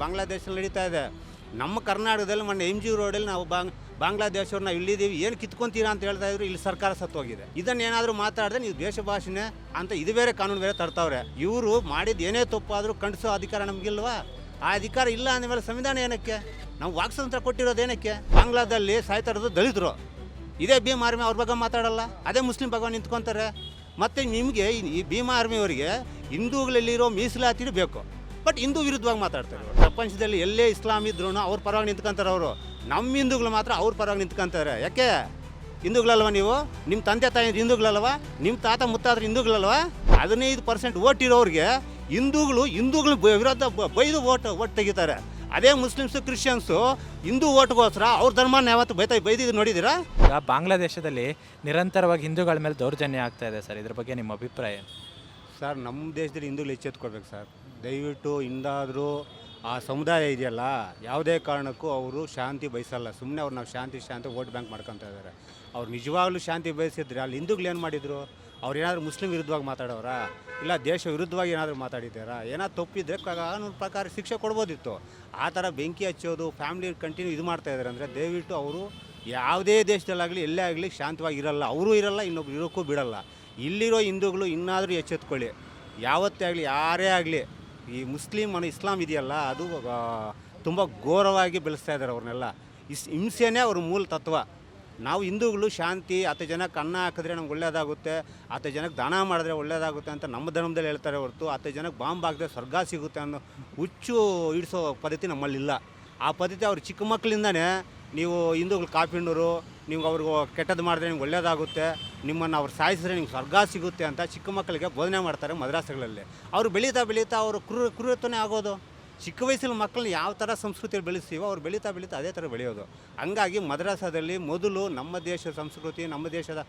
ಬಾಂಗ್ಲಾದೇಶದಲ್ಲಿ ನಡೀತಾ ಇದೆ. ನಮ್ಮ ಕರ್ನಾಟಕದಲ್ಲಿ ಮೊನ್ನೆ ಎಂ ಜಿ ರೋಡಲ್ಲಿ ನಾವು ಬಾಂಗ್ ಬಾಂಗ್ಲಾದೇಶವ್ರನ್ನ ಇಲ್ಲಿದ್ದೀವಿ, ಏನು ಕಿತ್ಕೊಂತೀರಾ ಅಂತ ಹೇಳ್ತಾ ಇದ್ರು, ಇಲ್ಲಿ ಸರ್ಕಾರ ಸತ್ತೋಗಿದೆ. ಇದನ್ನ ಏನಾದರೂ ಮಾತಾಡಿದ್ರೆ ನೀವು ದೇಶ ಭಾಷೆನೇ ಅಂತ ಇದು ಬೇರೆ ಕಾನೂನು ಬೇರೆ ತರ್ತಾವ್ರೆ. ಇವರು ಮಾಡಿದ ಏನೇ ತಪ್ಪಾದರೂ ಖಂಡಿಸೋ ಅಧಿಕಾರ ನಮಗಿಲ್ವಾ? ಆ ಅಧಿಕಾರ ಇಲ್ಲ ಅಂದಮೇಲೆ ಸಂವಿಧಾನ ಏನಕ್ಕೆ? ನಾವು ವಾಕ್ಸಂತ್ರ ಕೊಟ್ಟಿರೋದು ಏನಕ್ಕೆ? ಬಾಂಗ್ಲಾದಲ್ಲಿ ಸಾಯ್ತಾ ಇರೋದು ದಲಿತರು. ಇದೇ ಭೀಮ್ ಆರ್ಮಿ ಅವ್ರ ಬಗ್ಗೆ ಮಾತಾಡಲ್ಲ. ಅದೇ ಮುಸ್ಲಿಂ ಬಗ್ಗೆ ನಿಂತ್ಕೊತಾರೆ. ಮತ್ತು ನಿಮಗೆ ಈ ಭೀಮ ಆರ್ಮಿಯವರಿಗೆ ಹಿಂದೂಗಳಲ್ಲಿರೋ ಮೀಸಲಾತಿ ಬೇಕು. ಬಟ್ ಹಿಂದೂ ವಿರುದ್ಧವಾಗಿ ಮಾತಾಡ್ತಾರೆ. ಪ್ರಪಂಚದಲ್ಲಿ ಎಲ್ಲೇ ಇಸ್ಲಾಂ ಇದ್ರೂ ಅವ್ರ ಪರವಾಗಿ ನಿಂತ್ಕೊಂತಾರೆ ಅವರು. ನಮ್ಮ ಹಿಂದೂಗಳು ಮಾತ್ರ ಅವ್ರ ಪರವಾಗಿ ನಿಂತ್ಕೊಂತಾರೆ. ಯಾಕೆ? ಹಿಂದೂಗಳಲ್ವ ನೀವು? ನಿಮ್ಮ ತಂದೆ ತಾಯಿ ಹಿಂದೂಗಳಲ್ವ? ನಿಮ್ಮ ತಾತ ಮುತ್ತಾದ್ರೆ ಹಿಂದೂಗಳಲ್ವ? ಹದಿನೈದು ಪರ್ಸೆಂಟ್ ಓಟ್ ಇರೋರಿಗೆ ಹಿಂದೂಗಳು ಹಿಂದೂಗಳ ವಿರೋಧ ಬೈದು ಓಟ್ ಓಟ್ ತೆಗಿತಾರೆ. ಅದೇ ಮುಸ್ಲಿಮ್ಸು ಕ್ರಿಶ್ಚಿಯನ್ಸು ಹಿಂದೂ ಓಟ್ಗೋಸ್ಕರ ಅವ್ರ ಧರ್ಮನ ಯಾವತ್ತು ಬೈತಾ ಬೈದಿದ್ದು ನೋಡಿದ್ದೀರಾ? ಈಗ ಬಾಂಗ್ಲಾದೇಶದಲ್ಲಿ ನಿರಂತರವಾಗಿ ಹಿಂದೂಗಳ ಮೇಲೆ ದೌರ್ಜನ್ಯ ಆಗ್ತಾ ಇದೆ ಸರ್. ಇದ್ರ ಬಗ್ಗೆ ನಿಮ್ಮ ಅಭಿಪ್ರಾಯ ಸರ್ ನಮ್ಮ ದೇಶದಲ್ಲಿ ಹಿಂದೂಗಳು ಎಚ್ಚೆತ್ಕೊಳ್ಬೇಕು ಸರ್. ದಯವಿಟ್ಟು ಇಂದಾದರೂ ಆ ಸಮುದಾಯ ಇದೆಯಲ್ಲ, ಯಾವುದೇ ಕಾರಣಕ್ಕೂ ಅವರು ಶಾಂತಿ ಬಯಸಲ್ಲ. ಸುಮ್ಮನೆ ಅವ್ರು ನಾವು ಶಾಂತಿ ಶಾಂತಿ ವೋಟ್ ಬ್ಯಾಂಕ್ ಮಾಡ್ಕೊತಾ ಇದ್ದಾರೆ ಅವ್ರು ನಿಜವಾಗ್ಲೂ ಶಾಂತಿ ಬಯಸಿದ್ರೆ ಅಲ್ಲಿ ಹಿಂದೂಗಳು ಏನು ಮಾಡಿದ್ರು? ಅವ್ರು ಏನಾದರೂ ಮುಸ್ಲಿಂ ವಿರುದ್ಧವಾಗಿ ಮಾತಾಡೋರಾ ಇಲ್ಲ ದೇಶ ವಿರುದ್ಧವಾಗಿ ಏನಾದರೂ ಮಾತಾಡಿದ್ದಾರಾ? ಏನಾದ್ರು ತಪ್ಪಿದ್ರೆ ಕಾನೂನು ಪ್ರಕಾರ ಶಿಕ್ಷೆ ಕೊಡ್ಬೋದಿತ್ತು. ಆ ಥರ ಬೆಂಕಿ ಹಚ್ಚೋದು ಫ್ಯಾಮಿಲಿ ಕಂಟಿನ್ಯೂ ಇದು ಮಾಡ್ತಾ ಇದ್ದಾರೆ ಅಂದರೆ ದಯವಿಟ್ಟು ಅವರು ಯಾವುದೇ ದೇಶದಲ್ಲಾಗಲಿ, ಎಲ್ಲೇ ಆಗಲಿ ಶಾಂತವಾಗಿ ಇರಲ್ಲ. ಅವರು ಇರಲ್ಲ, ಇನ್ನೊಬ್ರು ಇರೋಕ್ಕೂ ಬಿಡಲ್ಲ. ಇಲ್ಲಿರೋ ಹಿಂದೂಗಳು ಇನ್ನಾದರೂ ಎಚ್ಚೆತ್ಕೊಳ್ಳಿ. ಯಾವತ್ತೇ ಆಗಲಿ, ಯಾರೇ ಆಗಲಿ ಈ ಮುಸ್ಲಿಂ ಅನ್ನೋ ಇಸ್ಲಾಂ ಇದೆಯಲ್ಲ, ಅದು ತುಂಬ ಘೋರವಾಗಿ ಬೆಳೆಸ್ತಾ ಇದ್ದಾರೆ ಅವ್ರನ್ನೆಲ್ಲ. ಇಸ್, ಹಿಂಸೆನೇ ಅವ್ರ ಮೂಲ ತತ್ವ. ನಾವು ಹಿಂದೂಗಳು ಶಾಂತಿ ಹತ್ತು ಜನಕ್ಕೆ ಅನ್ನ ಹಾಕಿದ್ರೆ ನಮ್ಗೆ ಒಳ್ಳೇದಾಗುತ್ತೆ ಹತ್ತು ಜನಕ್ಕೆ ದಾನ ಮಾಡಿದ್ರೆ ಒಳ್ಳೇದಾಗುತ್ತೆ ಅಂತ ನಮ್ಮ ಧರ್ಮದಲ್ಲಿ ಹೇಳ್ತಾರೆ ಹೊರತು ಹತ್ತು ಜನಕ್ಕೆ ಬಾಂಬ್ ಹಾಕಿದ್ರೆ ಸ್ವರ್ಗ ಸಿಗುತ್ತೆ ಅನ್ನೋ ಹುಚ್ಚು ಇಡಿಸೋ ಪದ್ಧತಿ ನಮ್ಮಲ್ಲಿಲ್ಲ. ಆ ಪದ್ಧತಿ ಅವ್ರು ಚಿಕ್ಕ ಮಕ್ಕಳಿಂದನೇ ನೀವು ಹಿಂದೂಗಳು ಕಾಫಿಣ್ಣರು ನೀವು ಅವ್ರಿಗೆ ಕೆಟ್ಟದ್ದು ಮಾಡಿದ್ರೆ ನಿಮ್ಗೆ ಒಳ್ಳೇದಾಗುತ್ತೆ. ನಿಮ್ಮನ್ನು ಅವ್ರು ಸಾಯಿಸಿದ್ರೆ ನಿಮ್ಗೆ ಸ್ವರ್ಗ ಸಿಗುತ್ತೆ ಅಂತ ಚಿಕ್ಕ ಮಕ್ಕಳಿಗೆ ಬೋಧನೆ ಮಾಡ್ತಾರೆ ಮದ್ರಾಸಗಳಲ್ಲಿ. ಅವರು ಬೆಳೀತಾ ಬೆಳೀತಾ ಅವರು ಕ್ರೂರ ಕ್ರೂರತ್ವನೇ ಆಗೋದು. ಚಿಕ್ಕ ವಯಸ್ಸಿನ ಮಕ್ಕಳನ್ನ ಯಾವ ಥರ ಸಂಸ್ಕೃತಿಯಲ್ಲಿ ಬೆಳೆಸ್ತೀವೋ ಅವ್ರು ಬೆಳೀತಾ ಬೆಳೀತಾ ಅದೇ ಥರ ಬೆಳೆಯೋದು. ಹಂಗಾಗಿ ಮದ್ರಾಸದಲ್ಲಿ ಮೊದಲು ನಮ್ಮ ದೇಶದ ಸಂಸ್ಕೃತಿ, ನಮ್ಮ ದೇಶದ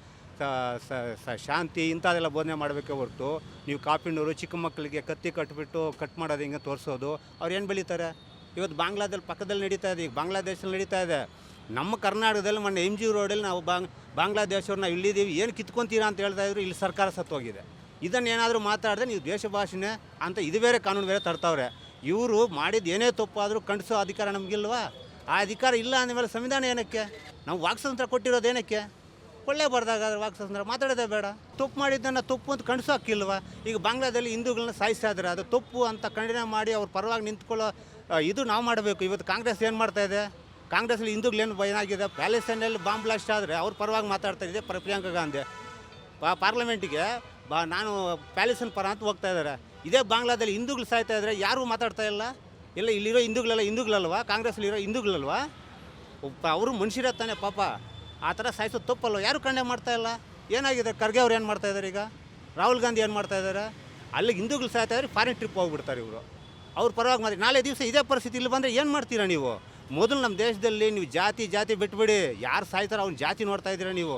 ಶಾಂತಿ ಇಂಥದ್ದೆಲ್ಲ ಬೋಧನೆ ಮಾಡಬೇಕೇ ಹೊರತು ನೀವು ಕಾಪಿಣ್ಣವರು ಚಿಕ್ಕ ಮಕ್ಕಳಿಗೆ ಕತ್ತಿ ಕಟ್ಬಿಟ್ಟು ಕಟ್ ಮಾಡೋದು ಹಿಂಗೆ ತೋರಿಸೋದು, ಅವ್ರು ಏನು ಬೆಳೀತಾರೆ? ಇವತ್ತು ಬಾಂಗ್ಲಾದಲ್ಲಿ ಪಕ್ಕದಲ್ಲಿ ನಡೀತಾ ಇದೆ, ಈಗ ಬಾಂಗ್ಲಾದೇಶದಲ್ಲಿ ನಡೀತಾ ಇದೆ. ನಮ್ಮ ಕರ್ನಾಟಕದಲ್ಲಿ ಮೊನ್ನೆ ಎಂ ಜಿ ರೋಡಲ್ಲಿ ನಾವು ಬಾಂಗ್, ಬಾಂಗ್ಲಾದೇಶವ್ರನ್ನ ಇಲ್ಲಿದ್ದೀವಿ ಏನು ಕಿತ್ಕೊಂತೀರಾ ಅಂತ ಹೇಳ್ತಾ ಇದ್ರು, ಇಲ್ಲಿ ಸರ್ಕಾರ ಸತ್ತೋಗಿದೆ. ಇದನ್ನು ಏನಾದರೂ ಮಾತಾಡಿದ್ರೆ ನೀವು ದೇಶ ಭಾಷೆನೇ ಅಂತ ಇದು ಬೇರೆ ಕಾನೂನು ಬೇರೆ ತರ್ತಾವ್ರೆ. ಇವರು ಮಾಡಿದ ಏನೇ ತಪ್ಪಾದರೂ ಖಂಡಿಸೋ ಅಧಿಕಾರ ನಮಗಿಲ್ವಾ? ಆ ಅಧಿಕಾರ ಇಲ್ಲ ಅಂದಮೇಲೆ ಸಂವಿಧಾನ ಏನಕ್ಕೆ? ನಾವು ವಾಕ್ಸ್ವಾತಂತ್ರ್ಯ ಕೊಟ್ಟಿರೋದು ಏನಕ್ಕೆ? ಒಳ್ಳೆ ಬರ್ದಾಗಾದ್ರೆ ವಾಕ್ಸ್ವಾತಂತ್ರ್ಯ ಮಾತಾಡೋದೇ ಬೇಡ. ತಪ್ಪು ಮಾಡಿದ್ದನ್ನು ತಪ್ಪು ಅಂತ ಕಂಡಿಸೋ ಹಕ್ಕಿಲ್ವಾ? ಈಗ ಬಾಂಗ್ಲಾದಲ್ಲಿ ಹಿಂದೂಗಳನ್ನ ಸಾಯಿಸ್ತಾ ಅದು ತಪ್ಪು ಅಂತ ಖಂಡನೆ ಮಾಡಿ ಅವ್ರ ಪರವಾಗಿ ನಿಂತ್ಕೊಳ್ಳೋ ಇದು ನಾವು ಮಾಡಬೇಕು. ಇವತ್ತು ಕಾಂಗ್ರೆಸ್ ಏನು ಮಾಡ್ತಾ ಕಾಂಗ್ರೆಸ್ಲಿ ಹಿಂದೂಗಳೇನು ಏನಾಗಿದೆ? ಪ್ಯಾಲೆಸ್ತೈನಲ್ಲಿ ಬಾಂಬ್ ಬ್ಲಾಸ್ಟ್ ಆದರೆ ಅವ್ರ ಪರವಾಗಿ ಮಾತಾಡ್ತಾ ಇದೆ ಪ್ರ- ಪ್ರಿಯಾಂಕಾ ಗಾಂಧಿ. ಪಾ ಪಾರ್ಲಿಮೆಂಟಿಗೆ ಬಾ ನಾನು ಪ್ಯಾಲೆಸ್ತೈನ್ ಪರ ಅಂತ ಹೋಗ್ತಾ ಇದ್ದಾರೆ. ಇದೇ ಬಾಂಗ್ಲಾದಲ್ಲಿ ಹಿಂದೂಗಳು ಸಾಯ್ತಾ ಇದ್ದಾರೆ ಯಾರೂ ಮಾತಾಡ್ತಾ ಇಲ್ಲ? ಇಲ್ಲ, ಇಲ್ಲಿರೋ ಹಿಂದೂಗಳೆಲ್ಲ ಹಿಂದೂಗಳಲ್ವಾ? ಕಾಂಗ್ರೆಸ್ಲಿರೋ ಹಿಂದೂಗಳಲ್ವಾ? ಅವರು ಮನುಷ್ಯರೇ ತಾನೆ ಪಾಪ. ಆ ಥರ ಸಾಯಿಸೋದು ತಪ್ಪಲ್ಲ ಯಾರು ಖಂಡನೆ ಮಾಡ್ತಾ ಇಲ್ಲ? ಏನಾಗಿದೆ? ಖರ್ಗೆ ಅವ್ರು ಏನು ಮಾಡ್ತಾ ಇದ್ದಾರೆ ಈಗ? ರಾಹುಲ್ ಗಾಂಧಿ ಏನು ಮಾಡ್ತಾ ಇದ್ದಾರೆ ಅಲ್ಲಿಗೆ ಹಿಂದೂಗಳು ಸಾಯ್ತಾ ಇದ್ದಾರೆ ಫಾರಿನ್ ಟ್ರಿಪ್ ಹೋಗ್ಬಿಡ್ತಾರೆ ಇವರು. ಅವ್ರು ಪರವಾಗಿ ಮಾಡಿ ನಾಳೆ ದಿವಸ ಇದೇ ಪರಿಸ್ಥಿತಿ ಇಲ್ಲಿ ಬಂದರೆ ಏನು ಮಾಡ್ತೀರಾ ನೀವು? ಮೊದಲು ನಮ್ಮ ದೇಶದಲ್ಲಿ ನೀವು ಜಾತಿ ಜಾತಿ ಬಿಟ್ಬಿಡಿ. ಯಾರು ಸಾಯ್ತಾರೋ ಅವ್ನ ಜಾತಿ ನೋಡ್ತಾ ಇದ್ದೀರಾ ನೀವು?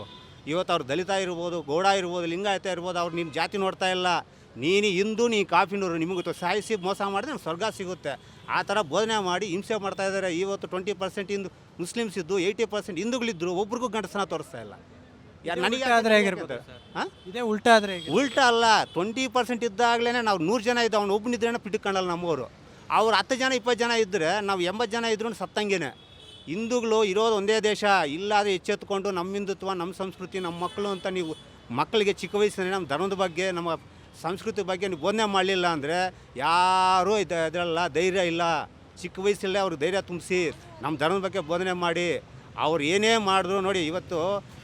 ಇವತ್ತು ಅವ್ರು ದಲಿತ ಇರ್ಬೋದು ಗೌಡ ಇರ್ಬೋದು ಲಿಂಗಾಯತ ಇರ್ಬೋದು ಅವ್ರು ನಿಮ್ಮ ಜಾತಿ ನೋಡ್ತಾ ಇಲ್ಲ. ನೀನು ಹಿಂದೂ ನೀ ಕಾಫಿನವರು ನಿಮಗೆ ಸಾಯಿಸಿ ಮೋಸ ಮಾಡಿದ್ರೆ ನಮ್ಮ ಸ್ವರ್ಗ ಸಿಗುತ್ತೆ. ಆ ಥರ ಬೋಧನೆ ಮಾಡಿ ಹಿಂಸೆ ಮಾಡ್ತಾ ಇದ್ದಾರೆ. ಇವತ್ತು ಟ್ವೆಂಟಿ ಪರ್ಸೆಂಟ್ ಹಿಂದೂ ಮುಸ್ಲಿಮ್ಸ್ ಇದ್ದು ಏಯ್ಟಿ ಪರ್ಸೆಂಟ್ ಹಿಂದೂಗಳಿದ್ರು ಒಬ್ರಿಗೂ ಗಂಡಸನ ತೋರಿಸ್ತಾ ಇಲ್ಲ. ಯಾರು ನನಗೆ ಆದ್ರೆ ಹೇಗಿರ್ಬೋದು? ಹಾಂ? ಇದೇ ಉಲ್ಟಾ ಆದರೆ ಉಲ್ಟಾ ಅಲ್ಲ ಟ್ವೆಂಟಿ ಪರ್ಸೆಂಟ್ ಇದ್ದಾಗಲೇ ನಾವು ನೂರು ಜನ ಇದ್ದು ಅವ್ನು ಒಬ್ಬನಿದ್ರೆ ಪಿಟ್ಕೊಳ್ಳಲ್ಲ ನಮ್ಮವರು. ಅವ್ರು ಹತ್ತು ಜನ, ಇಪ್ಪತ್ತು ಜನ ಇದ್ದರೆ ನಾವು ಎಂಬತ್ತು ಜನ ಇದ್ರೂ ಸತ್ತಂಗೆನೆ. ಹಿಂದೂಗಳು ಇರೋದು ಒಂದೇ ದೇಶ, ಇಲ್ಲಾದ್ರೆ ಎಚ್ಚೆತ್ಕೊಂಡು ನಮ್ಮ ಹಿಂದುತ್ವ ನಮ್ಮ ಸಂಸ್ಕೃತಿ ನಮ್ಮ ಮಕ್ಕಳು ಅಂತ ನೀವು ಮಕ್ಕಳಿಗೆ ಚಿಕ್ಕ ವಯಸ್ಸಿನಲ್ಲಿ ನಮ್ಮ ಧರ್ಮದ ಬಗ್ಗೆ, ನಮ್ಮ ಸಂಸ್ಕೃತಿ ಬಗ್ಗೆ ನೀವು ಬೋಧನೆ ಮಾಡಲಿಲ್ಲ ಅಂದರೆ ಯಾರೂ ಇದು, ಇದರಲ್ಲ, ಧೈರ್ಯ ಇಲ್ಲ. ಚಿಕ್ಕ ವಯಸ್ಸಲ್ಲೇ ಅವ್ರಿಗೆ ಧೈರ್ಯ ತುಂಬಿಸಿ ನಮ್ಮ ಧರ್ಮದ ಬಗ್ಗೆ ಬೋಧನೆ ಮಾಡಿ, ಅವ್ರು ಏನೇ ಮಾಡಿದ್ರು ನೋಡಿ ಇವತ್ತು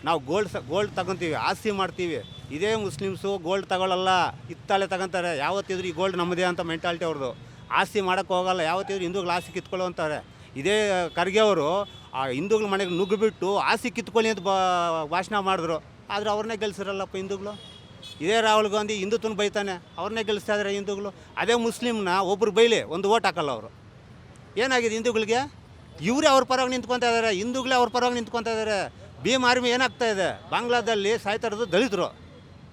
ನಾವು ಗೋಲ್ಡ್ ಗೋಲ್ಡ್ ತಗೊತೀವಿ, ಆಸ್ತಿ ಮಾಡ್ತೀವಿ. ಇದೇ ಮುಸ್ಲಿಮ್ಸು ಗೋಲ್ಡ್ ತಗೊಳ್ಳಲ್ಲ ಇತ್ತಲೆ ತಗೊಂತಾರೆ ಯಾವತ್ತಿದ್ರು ಈ ಗೋಲ್ಡ್ ನಮ್ಮದೇ ಅಂತ ಮೆಂಟಾಲಿಟಿ ಅವ್ರದ್ದು ಆಸ್ತಿ ಮಾಡೋಕ್ಕೆ ಹೋಗಲ್ಲ. ಯಾವತ್ತಿದ್ರು ಹಿಂದೂಗಳು ಆಸ್ತಿ ಕಿತ್ಕೊಳ್ಳೋ ಅಂತಾರೆ ಇದೇ ಖರ್ಗೆ ಅವರು, ಆ, ಹಿಂದೂಗಳ ಮನೆಗೆ ನುಗ್ಗಿಬಿಟ್ಟು ಆಸ್ತಿ ಕಿತ್ಕೊಳ್ಳಿ ಅಂತ ಬಾ, ಭಾಷಣ ಮಾಡಿದ್ರು. ಆದರೆ ಅವ್ರನ್ನೇ ಗೆಲ್ಸಿರಲ್ಲಪ್ಪ ಹಿಂದೂಗಳು? ಇದೇ ರಾಹುಲ್ ಗಾಂಧಿ ಹಿಂದುತ್ವನ ಬೈತಾನೆ. ಅವ್ರನ್ನೇ ಗೆಲ್ಲಿಸ್ತಾ ಇದ್ದಾರೆ ಹಿಂದೂಗಳು. ಅದೇ ಮುಸ್ಲಿಮ್ನ ಒಬ್ರು ಬೈಲಿ ಒಂದು ಓಟ್ ಹಾಕಲ್ಲ ಅವರು. ಏನಾಗಿದೆ ಹಿಂದೂಗಳಿಗೆ? ಇವರೇ ಅವ್ರ ಪರವಾಗಿ ನಿಂತ್ಕೊತಾ ಇದ್ದಾರೆ ಹಿಂದೂಗಳೇ ಅವ್ರ ಪರವಾಗಿ ನಿಂತ್ಕೊತಾ ಇದ್ದಾರೆ ಭೀಮ್ ಆರ್ಮಿ ಏನಾಗ್ತಾ ಇದೆ? ಬಾಂಗ್ಲಾದಲ್ಲಿ ಸಾಯ್ತಾ ಇರೋದು ದಲಿತರು.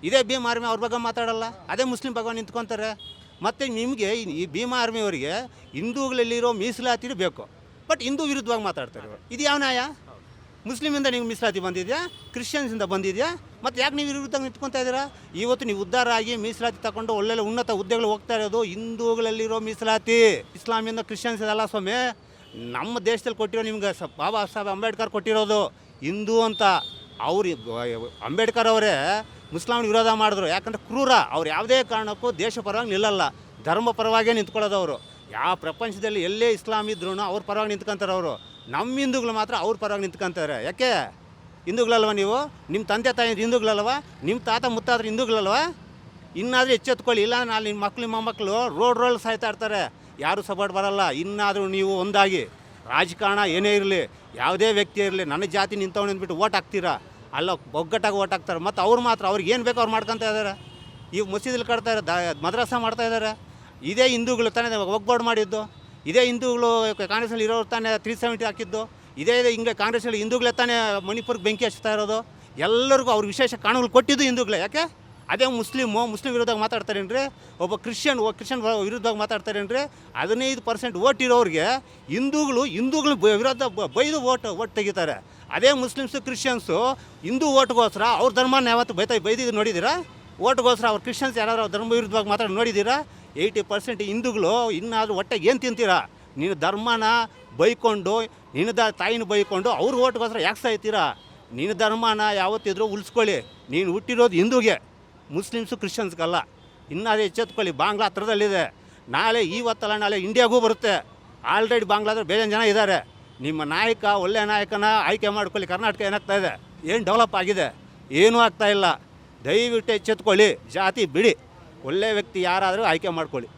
ಇದೇ ಭೀಮ್ ಆರ್ಮಿ ಅವ್ರ ಬಗ್ಗೆ ಮಾತಾಡಲ್ಲ. ಅದೇ ಮುಸ್ಲಿಂ ಬಗ್ಗೆ ನಿಂತ್ಕೊತಾರೆ. ಮತ್ತು ನಿಮಗೆ ಈ ಭೀಮಾ ಆರ್ಮಿಯವರಿಗೆ ಹಿಂದೂಗಳಲ್ಲಿರೋ ಮೀಸಲಾತಿ ಬೇಕು. ಬಟ್ ಹಿಂದೂ ವಿರುದ್ಧವಾಗಿ ಮಾತಾಡ್ತಾರೆ ಇದು ಯಾವ ನ್ಯಾಯ? ಮುಸ್ಲಿಮಿಂದ ನೀವು ಮೀಸಲಾತಿ ಬಂದಿದೆಯಾ? ಕ್ರಿಶ್ಚಿಯನ್ಸಿಂದ ಬಂದಿದೆಯಾ? ಮತ್ತು ಯಾಕೆ ನೀವು ವಿರುದ್ಧ ನಿಂತ್ಕೊತಾ ಇದ್ದೀರಾ? ಇವತ್ತು ನೀವು ಉದ್ಧಾರ ಆಗಿ ಮೀಸಲಾತಿ ತಗೊಂಡು ಒಳ್ಳೆ ಉನ್ನತ ಹುದ್ದೆಗಳು ಹೋಗ್ತಾ ಇರೋದು ಹಿಂದೂಗಳಲ್ಲಿರೋ ಮೀಸಲಾತಿ. ಇಸ್ಲಾಮಿಂದ ಕ್ರಿಶ್ಚಿಯನ್ಸ್ ಅಲ್ಲ ಸ್ವಾಮಿ? ನಮ್ಮ ದೇಶದಲ್ಲಿ ಕೊಟ್ಟಿರೋ ನಿಮ್ಗೆ ಬಾಬಾ ಸಾಹೇಬ್ ಅಂಬೇಡ್ಕರ್ ಕೊಟ್ಟಿರೋದು ಹಿಂದೂ ಅಂತ. ಅವ್ರು ಅಂಬೇಡ್ಕರ್ ಅವರೇ ಮುಸ್ಲಾಂ ವಿರೋಧ ಮಾಡಿದ್ರು. ಯಾಕಂದ್ರೆ ಕ್ರೂರ. ಅವ್ರು ಯಾವುದೇ ಕಾರಣಕ್ಕೂ ದೇಶ ಪರವಾಗಿ ನಿಲ್ಲಲ್ಲ. ಧರ್ಮ ಪರವಾಗೇ ನಿಂತ್ಕೊಳ್ಳೋದು ಅವರು. ಯಾವ ಪ್ರಪಂಚದಲ್ಲಿ ಎಲ್ಲೇ ಇಸ್ಲಾಂ ಇದ್ರೂ ಅವ್ರ ಪರವಾಗಿ ನಿಂತ್ಕೊಂತಾರೆ ಅವರು. ನಮ್ಮ ಹಿಂದೂಗಳು ಮಾತ್ರ ಅವ್ರ ಪರವಾಗಿ ನಿಂತ್ಕೊಂತಾರೆ. ಯಾಕೆ? ಹಿಂದೂಗಳಲ್ವ ನೀವು? ನಿಮ್ಮ ತಂದೆ ತಾಯಿ ಹಿಂದೂಗಳಲ್ವ? ನಿಮ್ಮ ತಾತ ಮುತ್ತಾದ್ರೆ ಹಿಂದೂಗಳಲ್ವ? ಇನ್ನಾದರೂ ಎಚ್ಚೆತ್ಕೊಳ್ಳಿ. ಇಲ್ಲ ನಾನು ನಿಮ್ಮ ಮಕ್ಕಳು ಮೊಮ್ಮಕ್ಕಳು ರೋಡ್ ರೋಲ್ ಸಾಯ್ತಾ ಇರ್ತಾರೆ. ಯಾರೂ ಸಪೋರ್ಟ್ ಬರಲ್ಲ. ಇನ್ನಾದರೂ ನೀವು ಒಂದಾಗಿ. ರಾಜಕಾರಣ ಏನೇ ಇರಲಿ, ಯಾವುದೇ ವ್ಯಕ್ತಿ ಇರಲಿ, ನನ್ನ ಜಾತಿ ನಿಂತವನು ಅಂದ್ಬಿಟ್ಟು ಓಟ್ ಹಾಕ್ತೀರಾ? ಅಲ್ಲ ಒಗ್ಗಟ್ಟಾಗಿ ವೋಟ್ ಹಾಕ್ತಾರೆ. ಮತ್ತು ಅವ್ರು ಮಾತ್ರ, ಅವ್ರಿಗೆ ಏನು ಬೇಕೋ ಅವ್ರು ಮಾಡ್ಕೊತ ಇದ್ದಾರೆ ಈ ಮಸೀದಿಲ್ ಕಟ್ತಾರೆ ದ ಮದ್ರಾಸ ಮಾಡ್ತಾ ಇದ್ದಾರೆ ಇದೇ ಹಿಂದೂಗಳು ತಾನೇ ಒಗ್ಗೂಡು ಮಾಡಿದ್ದು. ಇದೇ ಹಿಂದೂಗಳು ಕಾಂಗ್ರೆಸ್ನಲ್ಲಿ ಇರೋರು ತಾನೇ ತ್ರೀ ಸೆವೆಂಟಿ ಹಾಕಿದ್ದು. ಇದೇ ಇದೆ ಹಿಂಗೆ ಕಾಂಗ್ರೆಸ್ನಲ್ಲಿ ಹಿಂದೂಗಳೇ ತಾನೇ ಮಣಿಪುರ್ಗೆ ಬೆಂಕಿ ಹಚ್ತಾ ಇರೋದು. ಎಲ್ಲರಿಗೂ ಅವ್ರು ವಿಶೇಷ ಕಾನೂನು ಕೊಟ್ಟಿದ್ದು ಹಿಂದೂಗಳೇ. ಯಾಕೆ? ಅದೇ ಮುಸ್ಲಿಮು, ಮುಸ್ಲಿಂ ವಿರುದ್ಧವಾಗಿ ಮಾತಾಡ್ತಾರೇನ್ರಿ? ಒಬ್ಬ ಕ್ರಿಶ್ಚಿಯನ್ ಕ್ರಿಶ್ಚಿಯನ್ ವಿರುದ್ಧವಾಗಿ ಮಾತಾಡ್ತಾರೇನ್ರಿ? ಹದಿನೈದು ಪರ್ಸೆಂಟ್ ಓಟ್ ಇರೋರಿಗೆ ಹಿಂದೂಗಳು ಹಿಂದೂಗಳು ವಿರೋಧ ಬೈದು ಓಟ್ ಓಟ್ ತೆಗಿತಾರೆ. ಅದೇ ಮುಸ್ಲಿಮ್ಸು ಕ್ರಿಶ್ಚಿಯನ್ಸು ಹಿಂದೂ ಓಟ್ಗೋಸ್ಕರ ಅವ್ರ ಧರ್ಮನ ಯಾವತ್ತು ಬೈತಾ ಬೈದಿದ್ದು ನೋಡಿದ್ದೀರಾ? ಓಟ್ಗೋಸ್ಕರ ಅವ್ರು ಕ್ರಿಶ್ಚಿಯನ್ಸ್ ಯಾರಾದ್ರು ಧರ್ಮ ವಿರುದ್ಧವಾಗಿ ಮಾತ್ರ ನೋಡಿದ್ದೀರಾ? ಏಯ್ಟಿ ಪರ್ಸೆಂಟ್ ಹಿಂದೂಗಳು ಇನ್ನಾದರೂ ಹೊಟ್ಟೆಗೆ ಏನು ತಿಂತೀರಾ? ನೀನು ಧರ್ಮನ ಬೈಕೊಂಡು, ನಿನ್ನ ತಾಯಿನ ಬೈಕೊಂಡು ಅವ್ರ ಓಟ್ಗೋಸ್ಕರ ಯಾಕೆ ಸಾಯ್ತೀರಾ? ನಿನ್ನ ಧರ್ಮನ ಯಾವತ್ತಿದ್ರೂ ಉಳಿಸ್ಕೊಳ್ಳಿ ನೀನು ಹುಟ್ಟಿರೋದು ಹಿಂದೂಗೆ. ಮುಸ್ಲಿಮ್ಸು ಕ್ರಿಶ್ಚಿಯನ್ಸ್ಗಲ್ಲ. ಇನ್ನಾದರೂ ಎಚ್ಚೆತ್ಕೊಳ್ಳಿ. ಬಾಂಗ್ಲಾ ಹತ್ರದಲ್ಲಿದೆ. ನಾಳೆ ಇವತ್ತಲ್ಲ ನಾಳೆ ಇಂಡಿಯಾಗೂ ಬರುತ್ತೆ. ಆಲ್ರೆಡಿ ಬಾಂಗ್ಲಾದ್ರೆ ಬೇರೆ ಜನ ಇದ್ದಾರೆ. ನಿಮ್ಮ ನಾಯಕ, ಒಳ್ಳೆಯ ನಾಯಕನ ಆಯ್ಕೆ ಮಾಡ್ಕೊಳ್ಳಿ. ಕರ್ನಾಟಕ ಏನಾಗ್ತಾ ಇದೆ? ಏನು ಡೆವಲಪ್ ಆಗಿದೆ? ಏನೂ ಆಗ್ತಾ ಇಲ್ಲ. ದಯವಿಟ್ಟು ಎಚ್ಚೆತ್ಕೊಳ್ಳಿ. ಜಾತಿ ಬಿಡಿ. ಒಳ್ಳೆಯ ವ್ಯಕ್ತಿ ಯಾರಾದರೂ ಆಯ್ಕೆ ಮಾಡ್ಕೊಳ್ಳಿ.